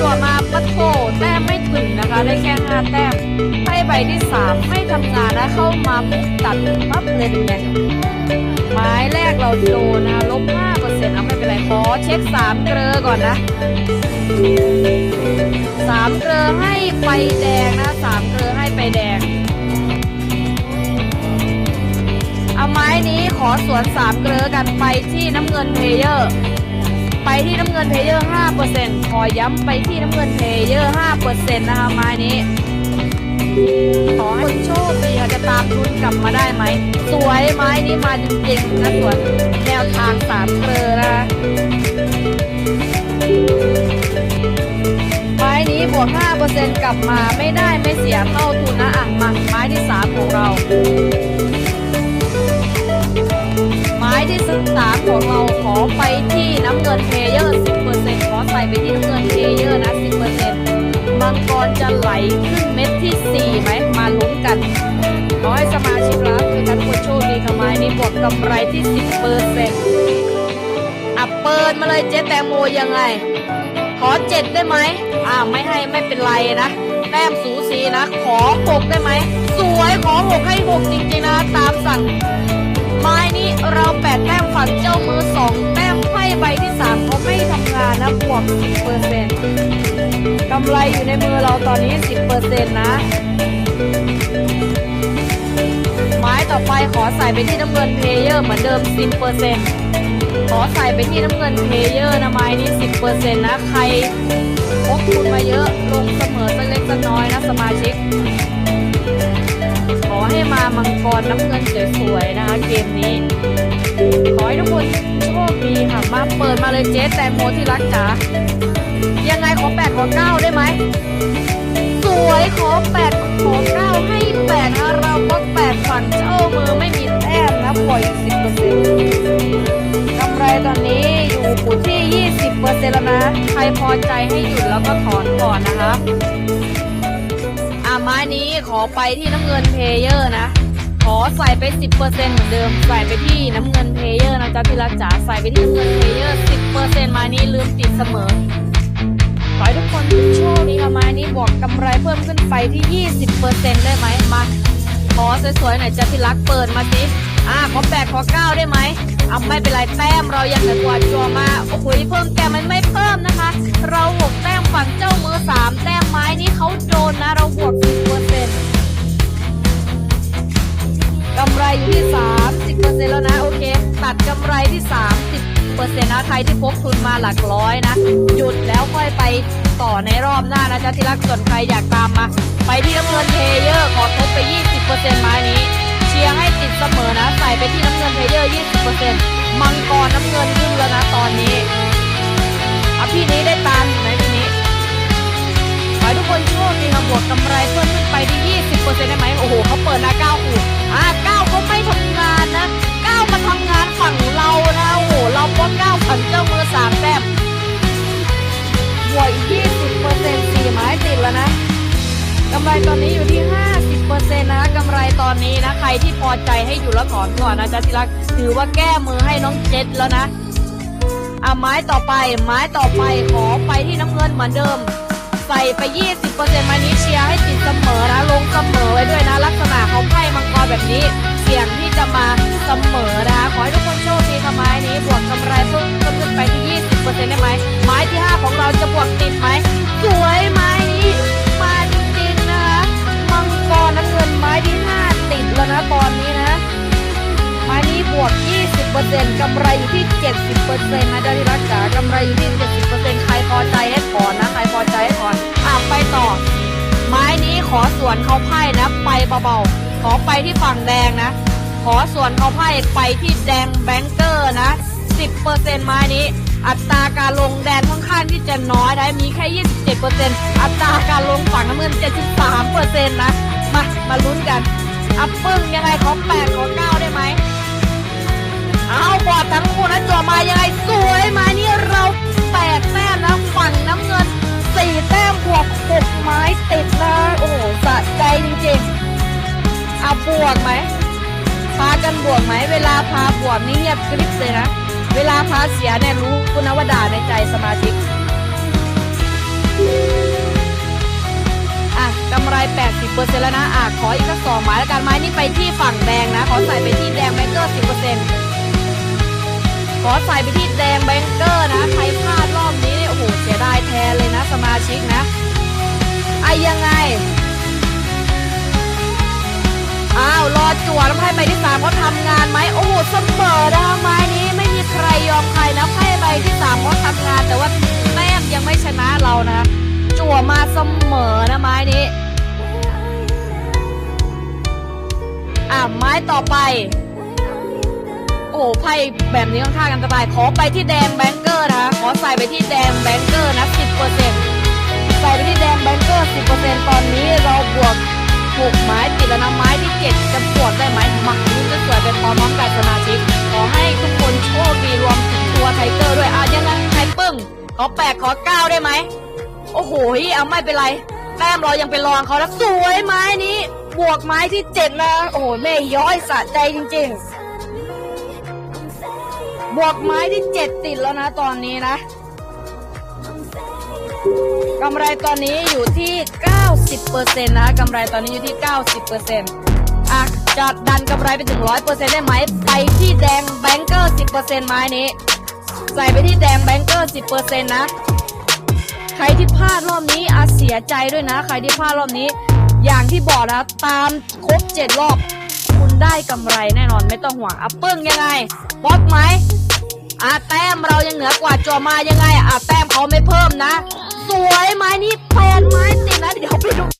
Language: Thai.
จั่วมาปัดโถแต้มไม่ถึงนะคะ ได้แค่ห้าแต้มไพ่ใบที่สามไม่ทำงานนะเข้ามาปุ๊บตัดปั๊บเลยเป็นไงไม้แรกเราโดนนะคะลบห้าเปอร์เซ็นต์เอาไม่เป็นไรขอเช็คสามเกลอก่อนนะสามเกลอให้ไปแดงนะสามเกลอให้ไปแดงเอาไม้นี้ขอสวนสามเกลอกันไปที่น้ำเงินเพลเยอร์ ไปที่น้ำเงินเพลเยอร์5%ขอย้ำไปที่น้ำเงินเพลเยอร์5%นะคะไม้นี้ ขอให้คนโชคดีจะตามทุนกลับมาได้ไหม สวยไม้นี้มาจริงๆนะส่วนแนวทางสามเกลอนะคะไม้นี้บวก5%กลับมาไม่ได้ไม่เสียเท่าทุนนะอะมาไม้ที่ 3 ของเรา ขึ้นเม็ดที่ 4 ไหม มาลุ้นกัน ขอให้สมาชิกรักคือกันคนโชคดีกับไม้นี้บวกกำไรที่ 10%อะเปิดมาเลยเจ๊แตงโมยังไง ขอเจ็ดได้ไหมอ่าไม่ให้ไม่เป็นไรนะ แต้มสูสีนะ ขอหกได้ไหม สวยขอหกให้หกจริงๆนะ ตามสั่ง ไม้นี้เราแปดแต้มฝั่งเจ้ามือสองแต้มไพ่ใบที่สามเขาไม่ทำงานนะบวกสิบเปอร์เซ็นต์ำไรอยู่ในมือเราตอนนี้สิบเปอร์เซ็นต์นะ ไม้ต่อไปขอใส่ไปที่น้ำเงินเพเยอร์เหมือนเดิมสิบเปอร์เซ็นต์ขอใส่ไปที่น้ำเงินเพเยอร์นะไม้นี้สิบเปอร์เซ็นต์นะ ใครพกทุนมาเยอะลงเสมอสักเล็กสักน้อยนะสมาชิก ขอให้มามังกรน้ำเงินสวยๆนะคะเกมนี้ขอให้ทุกคน มาเปิดมาเลยเจ๊แตงโมที่รักจ๋ายังไงขอแปดขอเก้าได้ไหมสวยขอแปดขอเก้าให้แปดเราก็แปดฝั่งเจ้ามือไม่มีแต้มนะปล่อยอีกสิบเปอร์เซ็นต์กำไรตอนนี้อยู่ที่ยี่สิบเปอร์เซ็นต์แล้วนะ ใครพอใจให้หยุดแล้วก็ถอนก่อนนะคะอะไม้นี้ขอไปที่น้ำเงินเพเยอร์นะ ขอใส่ไป 10%เหมือนเดิม ใส่ไปที่น้ำเงินเพลเยอร์นะจ๊ะที่รักจ๋าใส่ไปที่น้ำเงินเพลเยอร์ 10%ม้นี้ลืมติดเสมอขอให้ทุกคนโชคดีค่ะม้นี้บอกกำไรเพิ่มขึ้นไปที่ 20%ได้ไหมมาขอสวยๆหน่อยจ้ะที่รักเปิดมาสิอ่าขอแปดขอเก้าได้ไหมเอาไม่เป็นไรแต้มเรายังเหนือกว่าจัวมาโอ้โหเพิ่มแต้มมันไม่เพิ่มนะคะ เราหกแต้มฝั่งเจ้ามือ เซนะใครที่พกทุนมาหลักร้อยนะ หยุดแล้วค่อยไปต่อในรอบหน้านะจ๊ะที่รักส่วนใครอยากตามมา ไปที่น้ำเงินเทเยอร์ขอทบไป 20%ไม้นี้ เชียร์ให้ติดเสมอนะ ใส่ไปที่น้ำเงินเทเยอร์ 20%มังกรน้ำเงินขึ้นแล้วนะำไรตอนนี้อยู่ที่ 50%นะคะกำไรตอนนี้นะใครที่พอใจให้อยู่แล้วถอนก่อนนะจ๊ะที่รักถือว่าแก้มือให้น้องเจ็ดแล้วนะอะไม้ต่อไปไม้ต่อไปขอไปที่น้ำเงินเหมือนเดิม ใส่ไป 20%มานี้เชียร์ให้ติดเสมอนะลงเสมอไว้ด้วย กำไรอยู่ที่ 70%นะเจ้าที่รักจ๋ากำไรอยู่ที่ 70%ใครพอใจให้ถอนนะ ใครพอใจให้ถอนอะไปต่อ ไม้นี้ขอส่วนเขาไพ่นะ ไปเบาๆ ขอไปที่ฝั่งแดงนะ ขอส่วนเขาไพ่ไปที่แดงแบงเกอร์นะ 10%ไม้นี้อัตราการลงแดนค่อนข้างที่จะน้อยได้มีแค่ 27%อัตราการลงฝั่งน้ำเงิน 73%นะ มา มาลุ้นกัน อัปปึ้งยังไงขอ8ขอ9ได้ไหม เอาบอดทั้งคู่นะจ่อมายังไงสวยมามนี่เราแปดแต้มนะฝั่งน้ำเงินสี่แต้มบวกหกไม้ติดนะโอ้โหสะใจจริงๆเอาบวกไหมพากันบวกไหมเวลาพาบวกนี่เงียบกริบเลยนะเวลาพาเสียเนี่ยรู้คุณวดาในใจสมาชิกอะกำไร 80เปอร์เซ็นต์แล้วนะอะขออีกสักสองไม้แล้วกันไม้นี่ไปที่ฝั่งแดงนะ ขอใส่ไปที่แดงแบงเกอร์สิบเปอร์เซ็นต์ ใส่ไปที่แดงแบงเกอร์นะ ใครพลาดรอบนี้เนี่ยโอ้โหเสียดายแทนเลยนะสมาชิกนะไอยังไง อ้าว รอจั่วแล้วไพ่ใบที่สามเขาทำงานไหมโอ้โหเสมอนะคะไม้นี้ไม่มีใครยอมใครนะไพ่ใบที่สามเขาทำงาน แต่ว่าแต้มยังไม่ชนะเรานะจั่วมาเสมอนะไม้นี้อะไม้ต่อไป หไพ่แบบนี้ค่อนข้างกันสบาย ขอไปที่แดงแบงเกอร์นะคะ ขอใส่ไปที่แดงแบงเกอร์นะ10%ใส่ไปที่แดงแบงเกอร์10%ตอนนี้เราบวกหกไม้ติดแล้วนะไม้ที่เจ็ดจะปวดได้ไหมหมักนี้จะสวยไปพร้อมกันสมาชิก ขอให้ทุกคนโชคดีรวมถึงตัวไทเกอร์ด้วยอะยังไงไทปึ้งขอแปดขอเก้าได้ไหมโอ้โหเอาไม่เป็นไรแต้มเรายังเป็นรองเขาแล้วสวยไม้นี้ บวกไม้ที่เจ็ดนะโอ้โหแม่ย้อยสะใจจริงๆ บวกไม้ที่เจ็ดติดแล้วนะตอนนี้นะกำไรตอนนี้อยู่ที่ 90%นะกำไรตอนนี้อยู่ที่ 90%อะจะดันกำไรไปถึง 100%ได้ไหม ไปที่แดงแบงเกอร์ 10%ไม้นี้ ใส่ไปที่แดงแบงเกอร์ 10%นะ ใครที่พลาดรอบนี้อาเสียใจด้วยนะ ใครที่พลาดรอบนี้ อย่างที่บอกนะ ตามครบ 7 รอบ คุณได้กำไรแน่นอนไม่ต้องห่วงอะปึ้งยังไงบล็อกไหม อะแต้มเรายังเหนือกว่าจอมายังไงอะแต้มเขาไม่เพิ่มนะ สวยไม้นี้แพนไม้ติดนะเดี๋ยวไปดู